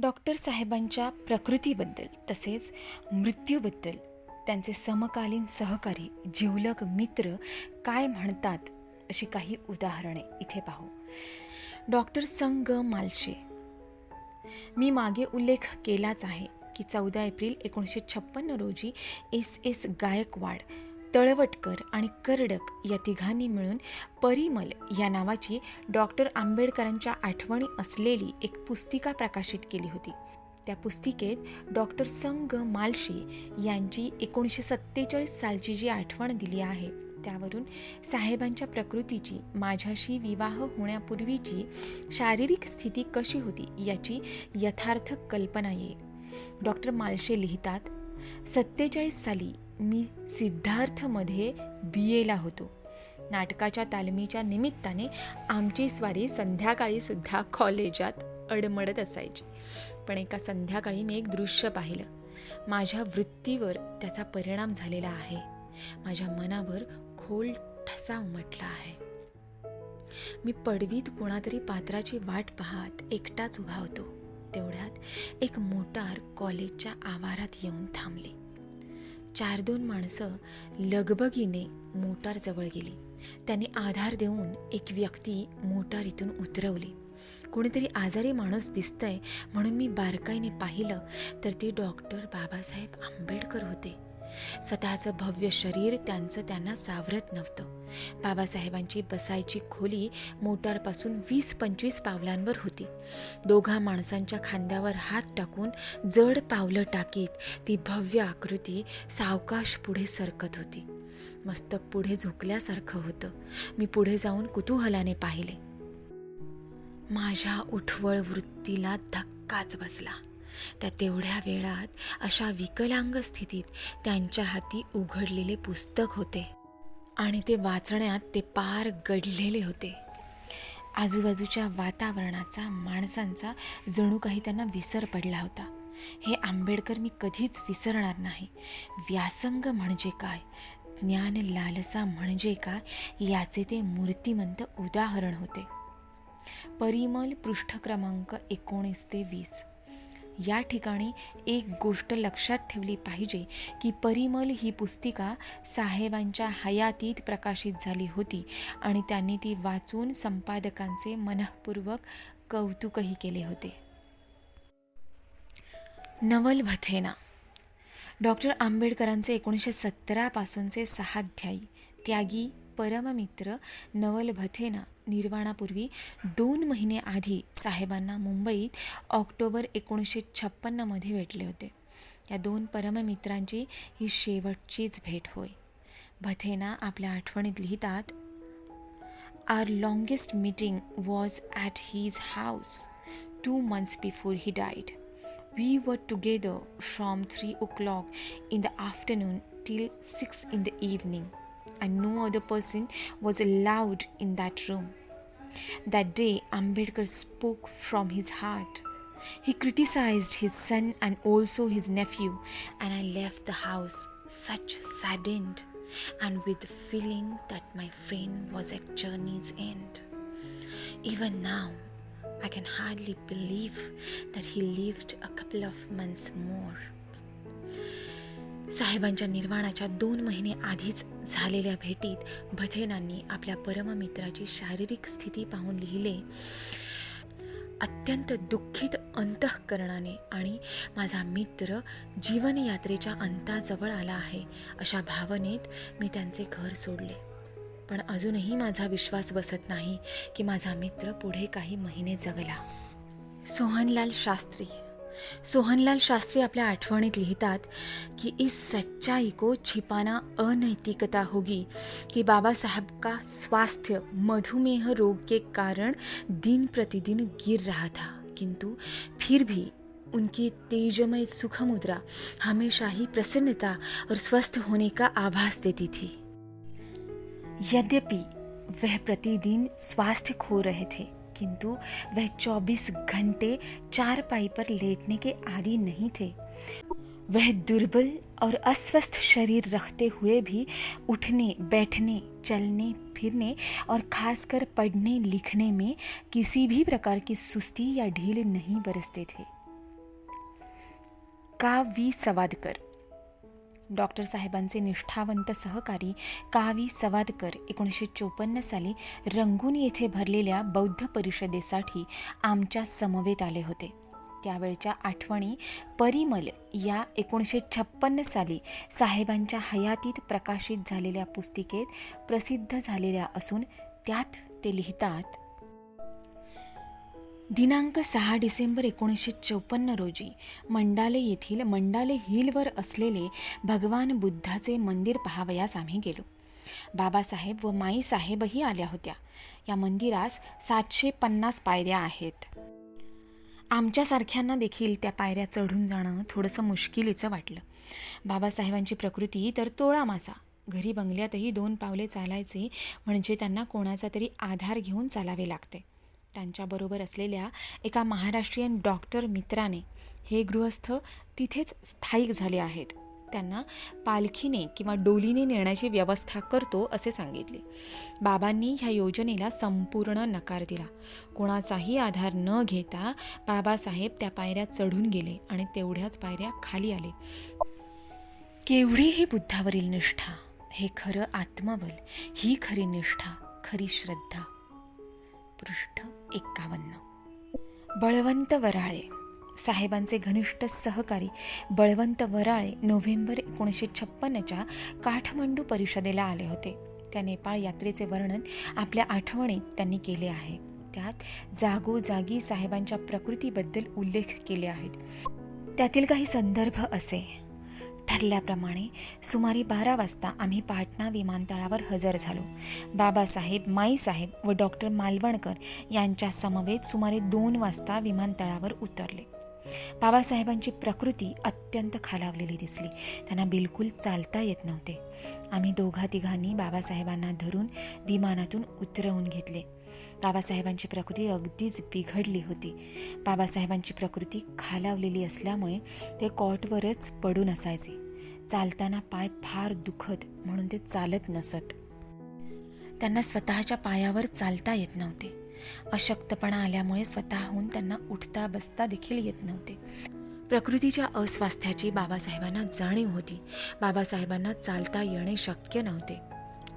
Doctor साहेबांच्या प्रकृतीबद्दल तसेच मृत्यूबद्दल त्यांचे समकालीन सहकारी जिवलग मित्र काय म्हणतात अशी काही उदाहरणे इथे पाहू. डॉक्टर संग मालशे. मी मागे उल्लेख केलाच आहे की चौदा एप्रिल एकोणीसशे छप्पन्न रोजी एस एस गायकवाड तळवटकर आणि कर्डक या तिघांनी मिळून परिमल या नावाची डॉक्टर आंबेडकरांच्या आठवणी असलेली एक पुस्तिका प्रकाशित केली होती. त्या पुस्तिकेत डॉक्टर संग मालशे यांची एकोणीसशे सत्तेचाळीस सालची जी आठवण दिली आहे त्यावरून साहेबांच्या प्रकृतीची माझ्याशी विवाह होण्यापूर्वीची शारीरिक स्थिती कशी होती याची यथार्थ कल्पना येईल. डॉक्टर मालशे लिहितात सत्तेचाळीस साली मी सिद्धार्थमध्ये बी एला होतो. नाटकाच्या तालमीच्या निमित्ताने आमची स्वारी संध्याकाळी सुद्धा कॉलेजात अडमडत असायची. पण एका संध्याकाळी मी एक दृश्य पाहिलं. माझ्या वृत्तीवर त्याचा परिणाम झालेला आहे. माझ्या मनावर खोल ठसा उमटला आहे. मी पडवीत कोणातरी पात्राची वाट पाहत एकटाच उभा होतो. तेवढ्यात एक मोटार कॉलेजच्या आवारात येऊन थांबली. चार दोन माणसं लगबगीने मोटारजवळ गेली. त्यांनी आधार देऊन एक व्यक्ती मोटारीतून उतरवली. कोणीतरी आजारी माणूस दिसतंय म्हणून मी बारकाईने पाहिलं तर ते डॉक्टर बाबासाहेब आंबेडकर होते. स्वतःचं भव्य शरीर त्यांचं त्यांना सावरत नव्हतं. बाबासाहेबांची बसायची खोली मोटारपासून वीस पंचवीस पावलांवर होती. दोघा माणसांच्या खांद्यावर हात टाकून जड पावलं टाकीत ती भव्य आकृती सावकाश पुढे सरकत होती. मस्तक पुढे झुकल्यासारखं होतं. मी पुढे जाऊन कुतूहलाने पाहिले. माझ्या उठवळ वृत्तीला धक्काच बसला. त्या तेवढ्या वेळात अशा विकलांग स्थितीत त्यांच्या हाती उघडलेले पुस्तक होते आणि ते वाचण्यात ते पार गडलेले होते. आजूबाजूच्या वातावरणाचा माणसांचा जणू काही त्यांना विसर पडला होता. हे आंबेडकर मी कधीच विसरणार नाही. व्यासंग म्हणजे काय? ज्ञान लालसा म्हणजे काय? याचे ते मूर्तिमंत उदाहरण होते. परिमल पृष्ठ क्रमांक एकोणीस ते वीस. या ठिकाणी एक गोष्ट लक्षात ठेवली पाहिजे की परिमल ही पुस्तिका साहेबांच्या हयातीत प्रकाशित झाली होती आणि त्यांनी ती वाचून संपादकांचे मनःपूर्वक कौतुकही केले होते. नवल भथेना. डॉक्टर आंबेडकरांचे एकोणीसशे सतरापासूनचे सहाध्यायी त्यागी परममित्र नवल भथेना. निर्वाणापूर्वी दोन महिने आधी साहेबांना मुंबईत ऑक्टोबर एकोणीसशे छप्पन्नमध्ये भेटले होते. या दोन परममित्रांची ही शेवटचीच भेट होय. भथेना आपल्या आठवणीत लिहितात our longest meeting was at his house two months before he died we were together from three o'clock in the afternoon till six in the evening and no other person was allowed in that room That day, Ambedkar spoke from his heart. He criticized his son and also his nephew, and I left the house such saddened and with the feeling that my friend was at journey's end. Even now, I can hardly believe that he lived a couple of months more. साहेबांच्या निर्वाणाच्या दोन महिने आधीच झालेल्या भेटीत भथेनांनी आपल्या परममित्राची शारीरिक स्थिती पाहून लिहिले अत्यंत दुःखित अंतःकरणाने आणि माझा मित्र जीवनयात्रेच्या अंताजवळ आला आहे. अशा भावनेत मी त्यांचे घर सोडले. पण अजूनही माझा विश्वास बसत नाही की माझा मित्र पुढे काही महिने जगला. सोहनलाल शास्त्री सोहनलाल शास्त्री आपल्या आठवणीत लिहितात की इस सच्चाई को छिपाना अनैतिकता होगी, कि बाबा साहब का स्वास्थ्य मधुमेह रोग के कारण दिन प्रतिदिन गिर रहा था, किंतु फिर भी उनकी तेजमय सुख मुद्रा हमेशा ही प्रसन्नता और स्वस्थ होने का आभास देती थी। यद्यपि वह प्रतिदिन स्वास्थ्य खो रहे थे किंतु वह 24 घंटे चार पाई पर लेटने के आदि नहीं थे। वह दुर्बल और अस्वस्थ शरीर रखते हुए भी उठने, बैठने, चलने, फिरने और खासकर पढ़ने, लिखने में किसी भी प्रकार की सुस्ती या ढील नहीं बरसते थे। का वी सवादकर डॉक्टर साहेबांचे निष्ठावंत सहकारी कावी सवादकर एकोणीसशे चोपन्न साली रंगून येथे भरलेल्या बौद्ध परिषदेसाठी आमच्या समवेत आले होते. त्यावेळच्या आठवणी परिमल या एकोणीसशे छप्पन्न साली साहेबांच्या हयातीत प्रकाशित झालेल्या पुस्तिकेत प्रसिद्ध झालेल्या असून त्यात ते लिहितात दिनांक सहा डिसेंबर एकोणीसशे चौपन्न रोजी मंडाले येथील मंडाले हिलवर असलेले भगवान बुद्धाचे मंदिर पाहावयास आम्ही गेलो. बाबासाहेब व माईसाहेबही आल्या होत्या. या मंदिरास सातशे पन्नास पायऱ्या आहेत. आमच्यासारख्यांना देखील त्या पायऱ्या चढून जाणं थोडंसं मुश्किलीचं वाटलं. बाबासाहेबांची प्रकृती तर तोळा मासा. घरी बंगल्यातही दोन पावले चालायचे म्हणजे त्यांना कोणाचा तरी आधार घेऊन चालावे लागते. त्यांच्याबरोबर असलेल्या एका महाराष्ट्रीयन डॉक्टर मित्राने हे गृहस्थ तिथेच स्थायिक झाले आहेत. त्यांना पालखीने किंवा डोलीने नेण्याची व्यवस्था करतो असे सांगितले. बाबांनी ह्या योजनेला संपूर्ण नकार दिला. कोणाचाही आधार न घेता बाबासाहेब त्या पायऱ्या चढून गेले आणि तेवढ्याच पायऱ्या खाली आले. केवढी ही बुद्धावरील निष्ठा हे खरं आत्मबल ही खरी निष्ठा खरी श्रद्धा. पृष्ठ एक्कावन्न. बळवंत वराळे. साहेबांचे घनिष्ठ सहकारी बळवंत वराळे नोव्हेंबर एकोणीसशे छप्पन्नच्या काठमांडू परिषदेला आले होते. त्या नेपाळ यात्रेचे वर्णन आपल्या आठवणीत त्यांनी केले आहे. त्यात जागोजागी साहेबांच्या प्रकृतीबद्दल उल्लेख केले आहेत. त्यातील काही संदर्भ असे. ठरल्याप्रमाणे सुमारे बारा वाजता आम्ही पाटणा विमानतळावर हजर झालो. बाबासाहेब माईसाहेब व डॉक्टर मालवणकर यांच्या समवेत सुमारे दोन वाजता विमानतळावर उतरले. बाबासाहेबांची प्रकृती अत्यंत खालावलेली दिसली. त्यांना बिलकुल चालता येत नव्हते. आम्ही दोघा तिघांनी बाबासाहेबांना धरून विमानातून उतरवून घेतले. बाबासाहेबांची प्रकृती अगदीच बिघडली होती. बाबासाहेबांची प्रकृती खालावलेली असल्यामुळे ते कॉटवरच पडून असायचे. चालताना पाय फार दुखत म्हणून ते चालत नसत. त्यांना स्वतःच्या पायावर चालता येत नव्हते. अशक्तपणा आल्यामुळे स्वतःहून त्यांना उठता बसता देखील येत नव्हते. प्रकृतीच्या अस्वास्थ्याची बाबासाहेबांना जाणीव होती. बाबासाहेबांना चालता येणे शक्य नव्हते.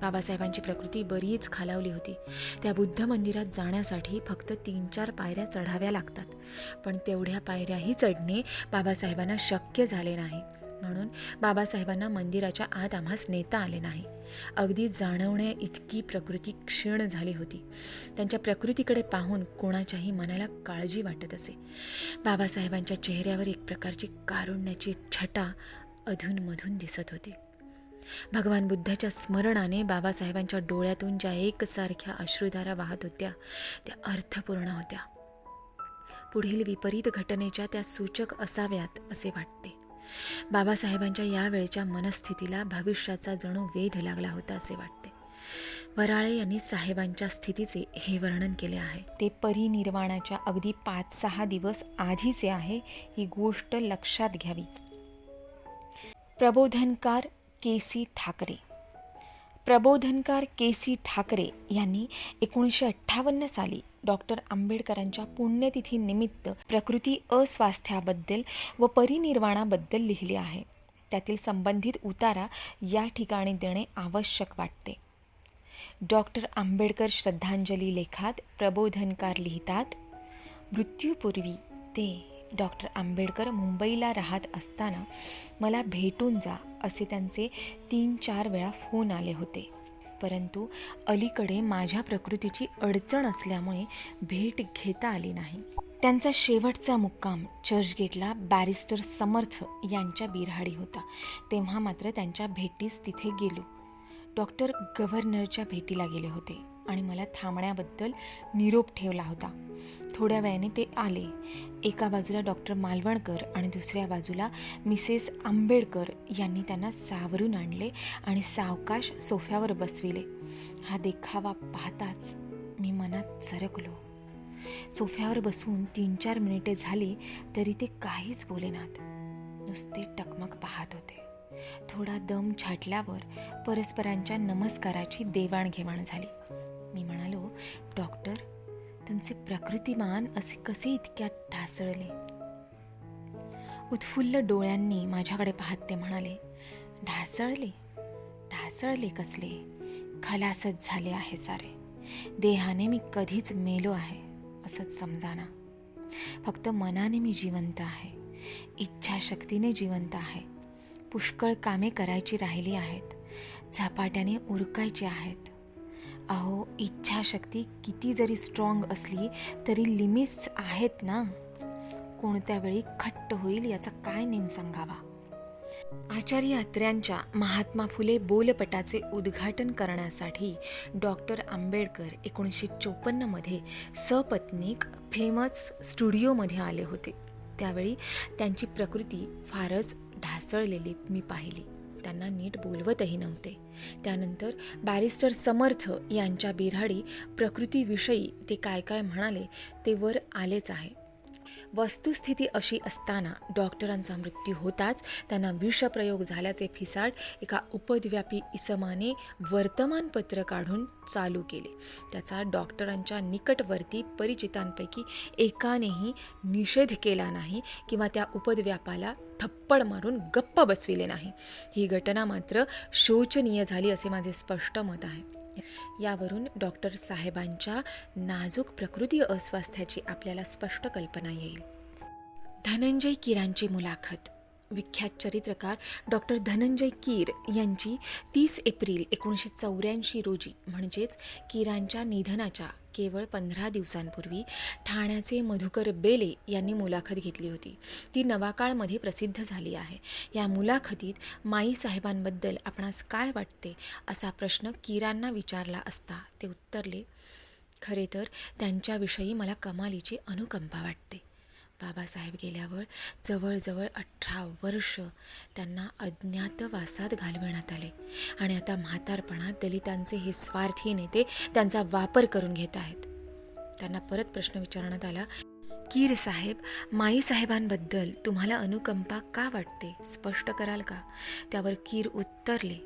बाबासाहेबांची प्रकृती बरीच खालावली होती. त्या बुद्ध मंदिरात जाण्यासाठी फक्त तीन चार पायऱ्या चढाव्या लागतात. पण तेवढ्या पायऱ्याही चढणे बाबासाहेबांना शक्य झाले नाही. म्हणून बाबासाहेबांना मंदिराच्या आत आम्हास नेता आले नाही. अगदी जाणवण्या इतकी प्रकृती क्षीण झाली होती. त्यांच्या प्रकृतीकडे पाहून कोणाच्याही मनाला काळजी वाटत असे. बाबासाहेबांच्या चेहऱ्यावर एक प्रकारची कारुण्याची छटा अधूनमधून दिसत होती. भगवान बुद्धाच्या स्मरणाने बाबासाहेबांच्या डोळ्यातून ज्या एकसारख्या अश्रुधारा वाहत होत्या त्या अर्थपूर्ण होत्या. पुढील विपरीत घटनेच्या त्या सूचक असाव्यात असे वाटते. बाबासाहेबांच्या यावेळच्या मनस्थितीला भविष्याचा जणू वेध लागला होता असे वाटते. वराळे यांनी साहेबांच्या स्थितीचे हे वर्णन केले आहे. ते परिनिर्वाणाच्या अगदी पाच सहा दिवस आधीचे आहे ही गोष्ट लक्षात घ्यावी. Prabodhankar K C Thackeray. Prabodhankar K C Thackeray यांनी एकोणीसशे अठ्ठावन्न साली डॉक्टर आंबेडकरांच्या पुण्यतिथीनिमित्त प्रकृती अस्वास्थ्याबद्दल व परिनिर्वाणाबद्दल लिहिले आहे. त्यातील संबंधित उतारा या ठिकाणी देणे आवश्यक वाटते. डॉक्टर आंबेडकर श्रद्धांजली लेखात प्रबोधनकार लिहितात मृत्यूपूर्वी ते डॉक्टर आंबेडकर मुंबईला राहत असताना मला भेटून जा असे त्यांचे तीन चार वेळा फोन आले होते. परंतु अलीकडे माझ्या प्रकृतीची अडचण असल्यामुळे भेट घेता आली नाही. त्यांचा शेवटचा मुक्काम चर्चगेटला बॅरिस्टर समर्थ यांच्या बिरहाडी होता. तेव्हा मात्र त्यांच्या भेटीस तिथे गेलो. डॉक्टर गव्हर्नरच्या भेटीला गेले होते. आणि मला थांबण्याबद्दल निरोप ठेवला होता. थोड्या वेळाने ते आले. एका बाजूला डॉक्टर मालवणकर आणि दुसऱ्या बाजूला मिसेस आंबेडकर यांनी त्यांना सावरून आणले आणि सावकाश सोफ्यावर बसविले. हा देखावा पाहताच मी मनात सरकलो सोफ्यावर बसून तीन चार मिनिटे झाली तरी ते काहीच बोलेनात नुसते टकमक पाहत होते. थोडा दम छाटल्यावर परस्परांच्या नमस्काराची देवाणघेवाण झाली. मी म्हणालो डॉक्टर तुमचे प्रकृतिमान असे कसे इतक्यात ढासळले? उत्फुल्ल डोळ्यांनी माझ्याकडे पाहत ते म्हणाले ढासळले? ढासळले कसले? खलासच झाले आहे सारे. देहाने मी कधीच मेलो आहे असंच समजाना. फक्त मनाने मी जिवंत आहे. इच्छाशक्तीने जिवंत आहे. पुष्कळ कामे करायची राहिली आहेत. झपाट्याने उरकायची आहेत. अहो इच्छाशक्ती किती जरी स्ट्रॉंग असली तरी लिमिट्स आहेत ना? कोणत्या वेळी खट्ट होईल याचा काय नेम सांगावा? आचार्य अत्र्यांच्या महात्मा फुले बोलपटाचे उद्घाटन करण्यासाठी डॉक्टर आंबेडकर एकोणीसशे चोपन्नमध्ये सपत्नीक फेमस स्टुडिओमध्ये आले होते. त्यावेळी त्यांची प्रकृती फारच ढासळलेली मी पाहिली. त्यांना नीट बोलवतही नव्हते. त्यानंतर बॅरिस्टर समर्थ यांच्या बिऱ्हाडी प्रकृतीविषयी ते काय काय म्हणाले ते वर आलेच आहे. वस्तुस्थिती अशी असताना डॉक्टरांचा मृत्यू होताच त्यांना विषप्रयोग झाल्याचे फिसाड एका उपद्व्यापी इसमाने वर्तमानपत्र काढून चालू केले. त्याचा डॉक्टरांच्या निकटवर्ती परिचितांपैकी एकानेही निषेध केला नाही किंवा त्या उपद्व्यापाला थप्पड मारून गप्प बसविले नाही. ही घटना मात्र शोचनीय झाली असे माझे स्पष्ट मत आहे. यावरून डॉक्टर साहेबांच्या नाजूक प्रकृती अस्वास्थ्याची आपल्याला स्पष्ट कल्पना येईल. धनंजय किरांची मुलाखत. विख्यात चरित्रकार डॉक्टर धनंजय कीर यांची तीस एप्रिल एकोणीसशे चौऱ्याऐंशी रोजी म्हणजेच किरांच्या निधनाच्या केवळ पंधरा दिवसांपूर्वी ठाण्याचे मधुकर बेले यांनी मुलाखत घेतली होती. ती नवाकाळमध्ये प्रसिद्ध झाली आहे. या मुलाखतीत माई साहेबांबद्दल आपणास काय वाटते? असा प्रश्न किरांना विचारला असता ते उत्तरले खरे तर त्यांच्याविषयी मला कमालीची अनुकंपा वाटते. बाबासाहेब गेल्यावर जवळजवळ अठरा वर्ष त्यांना अज्ञातवासात घालविण्यात आले. आणि आता म्हातारपणात दलितांचे हे स्वार्थी नेते त्यांचा वापर करून घेत आहेत. त्यांना परत प्रश्न विचारण्यात आला कीर साहेब माई साहेबांबद्दल तुम्हाला अनुकंपा का वाटते? स्पष्ट कराल का? त्यावर कीर उत्तरले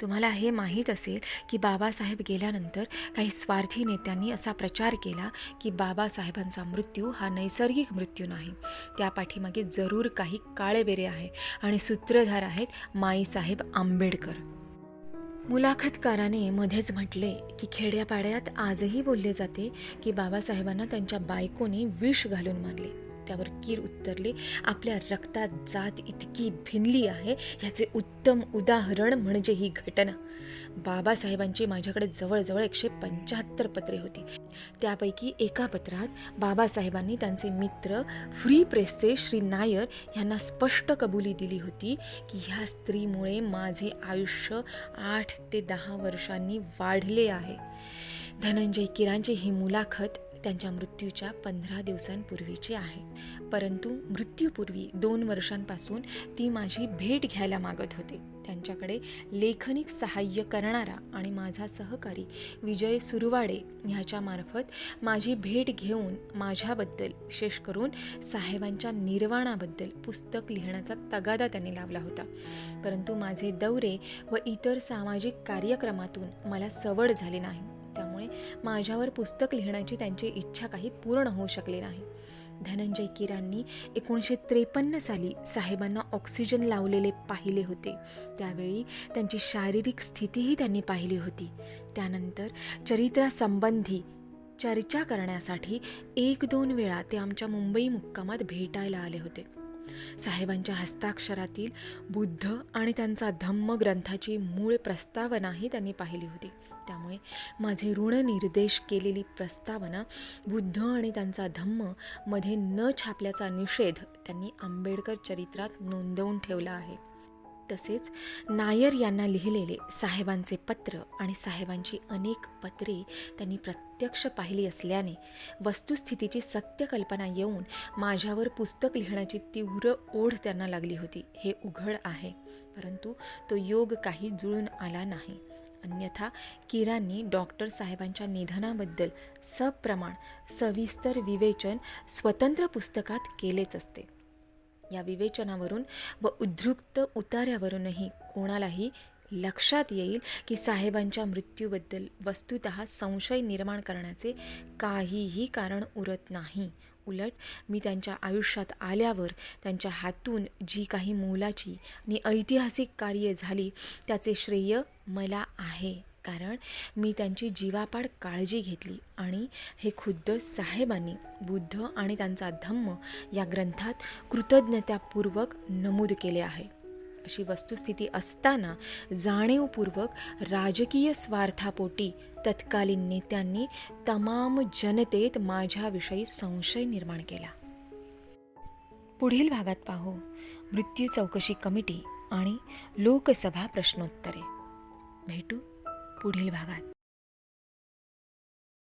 तुम्हाला हे माहीत असेल की बाबासाहेब गेल्यानंतर काही स्वार्थी नेत्यांनी असा प्रचार केला की बाबासाहेबांचा मृत्यू हा नैसर्गिक मृत्यू नाही. त्या पाठीमागे जरूर काही काळेबेरे आहे आणि सूत्रधार आहेत माईसाहेब आंबेडकर. मुलाखतकाराने मध्येच म्हटले की खेड्यापाड्यात आजही बोलले जाते की बाबासाहेबांना त्यांच्या बायकोनी विष घालून मारले त्यावर कीर उत्तरले आपल्या रक्तात जात इतकी भिनली आहे ह्याचे उत्तम उदाहरण म्हणजे ही घटना. बाबासाहेबांची माझ्याकडे जवळजवळ एकशे पंच्याहत्तर पत्रे होती. त्यापैकी एका पत्रात बाबासाहेबांनी त्यांचे मित्र फ्री प्रेसचे श्री नायर यांना स्पष्ट कबुली दिली होती की ह्या स्त्रीमुळे माझे आयुष्य आठ ते दहा वर्षांनी वाढले आहे. धनंजय किरांची ही मुलाखत त्यांच्या मृत्यूच्या पंधरा दिवसांपूर्वीची आहे. परंतु मृत्यूपूर्वी दोन वर्षांपासून ती माझी भेट घ्यायला मागत होते. त्यांच्याकडे लेखनिक सहाय्य करणारा आणि माझा सहकारी विजय सुरवाडे ह्याच्यामार्फत माझी भेट घेऊन माझ्याबद्दल विशेष करून साहेबांच्या निर्वाणाबद्दल पुस्तक लिहिण्याचा तगादा त्यांनी लावला होता. परंतु माझे दौरे व इतर सामाजिक कार्यक्रमातून मला सवड झाली नाही. त्यामुळे माझ्यावर पुस्तक लिहिण्याची त्यांची इच्छा काही पूर्ण होऊ शकली नाही. धनंजय किरांनी एकोणीसशे त्रेपन्न साली साहेबांना ऑक्सिजन लावलेले पाहिले होते. त्यावेळी त्यांची शारीरिक स्थितीही त्यांनी पाहिली होती. त्यानंतर चरित्रासंबंधी चर्चा करण्यासाठी एक दोन वेळा ते आमच्या मुंबई मुक्कामात भेटायला आले होते. साहेबांच्या हस्ताक्षरातील बुद्ध आणि त्यांचा धम्म ग्रंथाची मूळ प्रस्तावनाही त्यांनी पाहिली होती. त्यामुळे माझे ऋणनिर्देश केलेली प्रस्तावना बुद्ध आणि त्यांचा धम्ममध्ये न छापल्याचा निषेध त्यांनी आंबेडकर चरित्रात नोंदवून ठेवला आहे. तसेच नायर यांना लिहिलेले साहेबांचे पत्र आणि साहेबांची अनेक पत्रे त्यांनी प्रत्यक्ष पाहिली असल्याने वस्तुस्थितीची सत्य कल्पना येऊन माझ्यावर पुस्तक लिहिण्याची तीव्र ओढ त्यांना लागली होती. हे उघड आहे परंतु तो योग काही जुळून आला नाही. अन्यथा किरांनी डॉक्टर साहेबांच्या निधनाबद्दल सप्रमाण सविस्तर विवेचन स्वतंत्र पुस्तकात केलेच असते. या विवेचनावरून व उद्धृक्त उतार्यावरूनही कोणालाही लक्षात येईल की साहेबांच्या मृत्यूबद्दल वस्तुत संशय निर्माण करण्याचे काहीही कारण उरत नाही. उलट मी त्यांच्या आयुष्यात आल्यावर त्यांच्या हातून जी काही मोलाची आणि ऐतिहासिक कार्ये झाली त्याचे श्रेय मला आहे. कारण मी त्यांची जीवापाड काळजी घेतली आणि हे खुद्द साहेबांनी बुद्ध आणि त्यांचा धम्म या ग्रंथात कृतज्ञतापूर्वक नमूद केले आहे. अशी वस्तुस्थिती असताना जाणीवपूर्वक राजकीय स्वार्थापोटी तत्कालीन नेत्यांनी तमाम जनतेत माझ्याविषयी संशय निर्माण केला. पुढील भागात पाहू. मृत्यू चौकशी कमिटी आणि लोकसभा प्रश्नोत्तरे. भेटू. पुढील भागात.